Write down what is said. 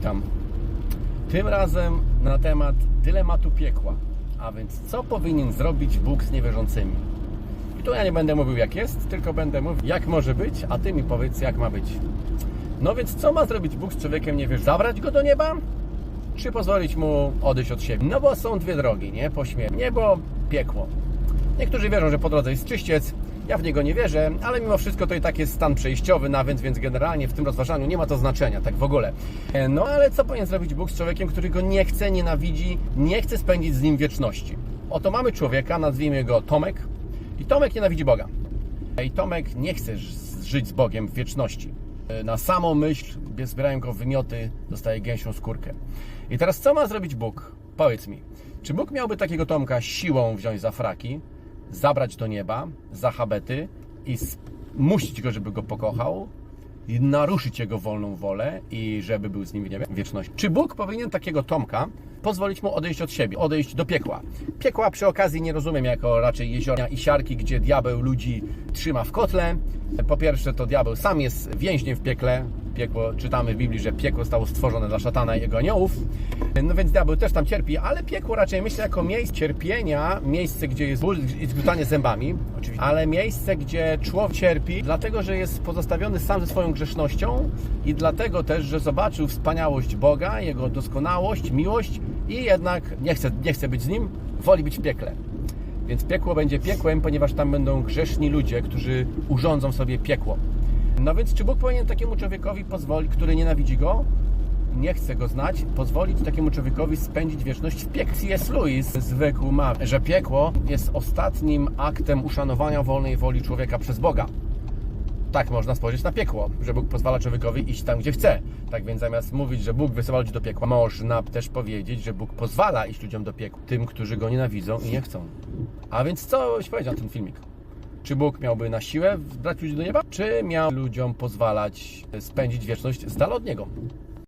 witam. Tym razem na temat dylematu piekła. A więc co powinien zrobić Bóg z niewierzącymi? I tu ja nie będę mówił jak jest, tylko będę mówił jak może być, a ty mi powiedz jak ma być. No więc co ma zrobić Bóg z człowiekiem niewierzącym? Zabrać go do nieba? Czy pozwolić mu odejść od siebie? No bo są dwie drogi, nie? Po śmierci. Niebo, piekło. Niektórzy wierzą, że po drodze jest czyściec. Ja w niego nie wierzę, ale mimo wszystko to i tak jest stan przejściowy nawet, więc generalnie w tym rozważaniu nie ma to znaczenia, tak w ogóle. E, No ale co powinien zrobić Bóg z człowiekiem, który go nie chce, nienawidzi, nie chce spędzić z nim wieczności? Oto mamy człowieka, nazwijmy go Tomek. I Tomek nienawidzi Boga. I Tomek nie chce żyć z Bogiem w wieczności. E, Na samą myśl zbierają go wymioty, dostaje gęsią skórkę. I teraz co ma zrobić Bóg? Powiedz mi, czy Bóg miałby takiego Tomka siłą wziąć za fraki, zabrać do nieba, za habety i zmusić go, żeby go pokochał, i naruszyć jego wolną wolę i żeby był z nim w niebie wieczność. Czy Bóg powinien takiego Tomka pozwolić mu odejść od siebie, odejść do piekła? Piekła przy okazji nie rozumiem jako raczej jeziora i siarki, gdzie diabeł ludzi trzyma w kotle. Po pierwsze to diabeł sam jest więźniem w piekle. Piekło, czytamy w Biblii, że piekło zostało stworzone dla szatana i jego aniołów. No więc diabeł też tam cierpi, ale piekło raczej myślę jako miejsce cierpienia, miejsce, gdzie jest ból i zgrzytanie zębami, oczywiście, ale miejsce, gdzie człowiek cierpi, dlatego, że jest pozostawiony sam ze swoją grzesznością i dlatego też, że zobaczył wspaniałość Boga, Jego doskonałość, miłość i jednak nie chce, nie chce być z Nim, woli być w piekle. Więc piekło będzie piekłem, ponieważ tam będą grzeszni ludzie, którzy urządzą sobie piekło. No więc czy Bóg powinien takiemu człowiekowi pozwolić, który nienawidzi Go, nie chce Go znać, pozwolić takiemu człowiekowi spędzić wieczność w piekle? C.S. Lewis zwykł ma, że piekło jest ostatnim aktem uszanowania wolnej woli człowieka przez Boga. Tak można spojrzeć na piekło, że Bóg pozwala człowiekowi iść tam, gdzie chce. Tak więc zamiast mówić, że Bóg wysyła ludzi do piekła, można też powiedzieć, że Bóg pozwala iść ludziom do piekła, tym, którzy Go nienawidzą i nie chcą. A więc co byś powiedział na ten filmik? Czy Bóg miałby na siłę brać ludzi do nieba, czy miał ludziom pozwalać spędzić wieczność z dala od Niego?